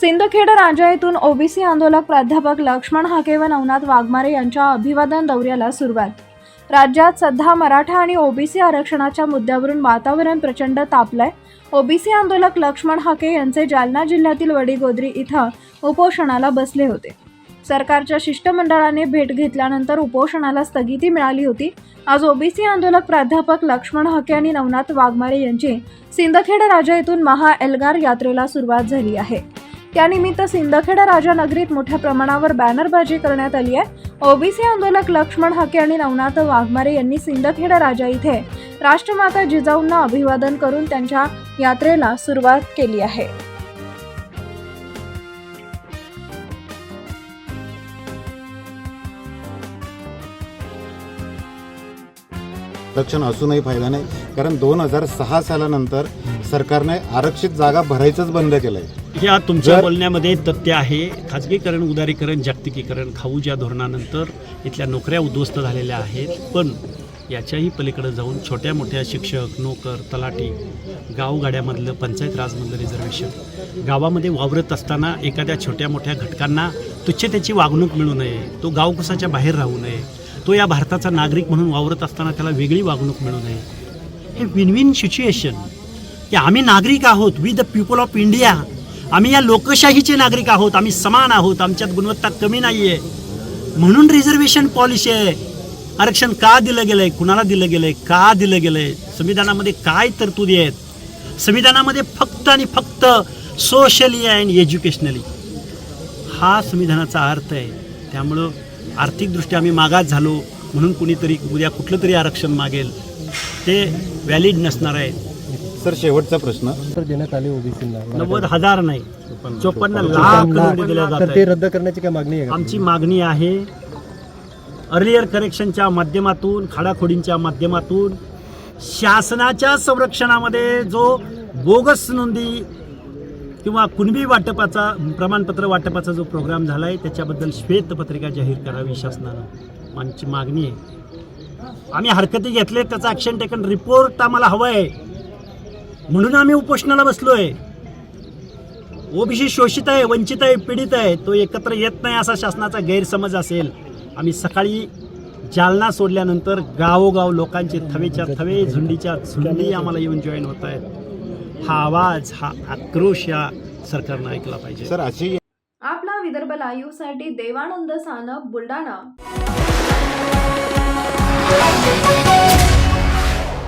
सिंदखेड राजा येथून ओबीसी आंदोलक प्राध्यापक लक्ष्मण हाके व नवनाथ वाघमारे यांच्या अभिवादन दौऱ्याला सुरुवात. राज्यात सध्या मराठा आणि ओबीसी आरक्षणाच्या मुद्द्यावरून वातावरण प्रचंड तापलंय. ओबीसी आंदोलक लक्ष्मण हाके यांचे जालना जिल्ह्यातील वडीगोद्री इथं उपोषणाला बसले होते. सरकारच्या शिष्टमंडळाने भेट घेतल्यानंतर उपोषणाला स्थगिती मिळाली होती. आज ओबीसी आंदोलक प्राध्यापक लक्ष्मण हके आणि नवनाथ वाघमारे यांची सिंदखेड राजा येथून महा एल्गार यात्रेला सुरुवात झाली आहे. त्यानिमित्त सिंदखेडा राजा नगरीत मोठ्या प्रमाणावर बॅनरबाजी करण्यात आली आहे. ओबीसी आंदोलक लक्ष्मण हके आणि नवनाथ वाघमारे यांनी सिंदखेडा राजा इथे राष्ट्रमाता जिजाऊंना अभिवादन करून त्यांच्या यात्रेला सुरुवात केली आहे. आरक्षण असूनही फायदा नाही कारण दोन हजार सहा सालानंतर सरकारने आरक्षित जागा भरायचंच बंद केलंय. या तुमच्या बोलण्यामध्ये तथ्य आहे. खाजगीकरण उदारीकरण जागतिकीकरण खाऊच्या धोरणानंतर इथल्या नोकऱ्या उद्ध्वस्त झालेल्या आहेत. पण याच्याही पलीकडे जाऊन छोट्या मोठ्या शिक्षक नोकर तलाठी गावगाड्यामधलं पंचायत राजमधलं रिझर्वेशन गावामध्ये वावरत असताना एखाद्या छोट्या मोठ्या घटकांना तुच्छतेची वागणूक मिळू नये. तो गावकुसाच्या बाहेर राहू नये. तो या भारताचा नागरिक म्हणून वावरत असताना त्याला वेगळी वागणूक मिळू नये. हे विन विन सिच्युएशन की आम्ही नागरिक आहोत. We the people of India आम्ही या लोकशाहीचे नागरिक आहोत आम्ही समान आहोत आमच्यात गुणवत्ता कमी नाही आहे म्हणून रिझर्वेशन पॉलिसी आहे. आरक्षण का दिलं गेलं आहे कुणाला दिलं गेलं आहे का दिलं गेलं आहे संविधानामध्ये काय तरतुदी आहेत? संविधानामध्ये फक्त आणि फक्त सोशली अँड एज्युकेशनली हा संविधानाचा अर्थ आहे. त्यामुळं आर्थिकदृष्ट्या आम्ही मागास झालो. म्हणून कुणीतरी उद्या कुठलं तरी आरक्षण मागेल. ते व्हॅलिड नसणार आहे. सर शेवटचा प्रश्न. तर देण्यात आले ओबीसीला नव्वद हजार नाही. चोपन्न लाख दिल्या तर ते. रद्द करण्याची काय मागणी आहे? का आमची मागणी आहे अर्लियर करेक्शनच्या माध्यमातून खाडाखोडींच्या माध्यमातून शासनाच्या संरक्षणामध्ये जो बोगस नोंदी किंवा कुणबी वाटपाचा प्रमाणपत्र वाटपाचा जो प्रोग्राम झाला आहे त्याच्याबद्दल श्वेतपत्रिका जाहीर करावी शासनानं. आमची मागणी आहे. आम्ही हरकती घेतले त्याचा ॲक्शन टेकन रिपोर्ट आम्हाला हवं आहे. म्हणून आम्ही उपोषणाला बसलो आहे ओबीसी शोषित आहे वंचित आहे पीडित आहे तो एकत्र येत नाही असा शासनाचा गैरसमज असेल. आम्ही सकाळी जालना सोडल्यानंतर गावोगाव लोकांचे थवेच्या थवे झुंडीच्या झुंडी आम्हाला येऊन जॉईन होत आहेत. हा आवाज हा आक्रोश या सरकारनं ऐकला पाहिजे. सर अशी आपला विदर्भ लाईव्हसाठी देवानंद सानप बुलढाणा.